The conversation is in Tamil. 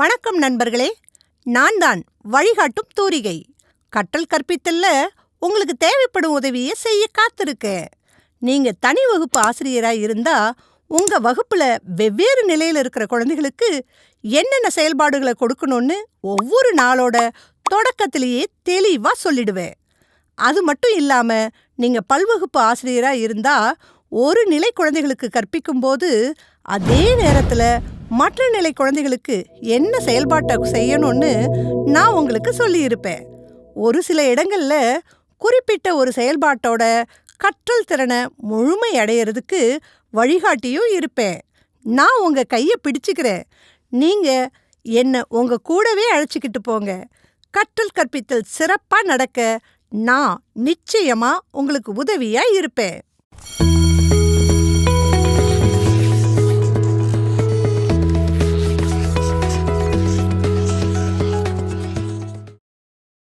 வணக்கம் நண்பர்களே. நான் தான் வழிகாட்டும் தூரிகை. கற்றல் கற்பித்தல்ல உங்களுக்கு தேவைப்படும் உதவியை செய்ய காத்திருக்கேன். நீங்க தனி வகுப்பு ஆசிரியரா இருந்தா உங்க வகுப்புல வெவ்வேறு நிலையில இருக்கிற குழந்தைகளுக்கு என்னென்ன செயல்பாடுகளை கொடுக்கணும்னு ஒவ்வொரு நாளோட தொடக்கத்திலேயே தெளிவா சொல்லிடுவேன். அது மட்டும் இல்லாம நீங்க பல்வகுப்பு ஆசிரியரா இருந்தா ஒரு நிலை குழந்தைகளுக்கு கற்பிக்கும்போது அதே நேரத்துல மற்ற நிலை குழந்தைகளுக்கு என்ன செயல்பாட்டை செய்யணும்னு நான் உங்களுக்கு சொல்லியிருப்பேன். ஒரு சில இடங்களில் குறிப்பிட்ட ஒரு செயல்பாட்டோட கற்றல் திறனை முழுமை அடையிறதுக்கு வழிகாட்டியும் இருப்பேன். நான் உங்கள் கையை பிடிச்சிக்கிறேன். நீங்கள் என்னை உங்கள் கூடவே அழைச்சிக்கிட்டு போங்க. கற்றல் கற்பித்தல் சிறப்பாக நடக்க நான் நிச்சயமாக உங்களுக்கு உதவியாக இருப்பேன்.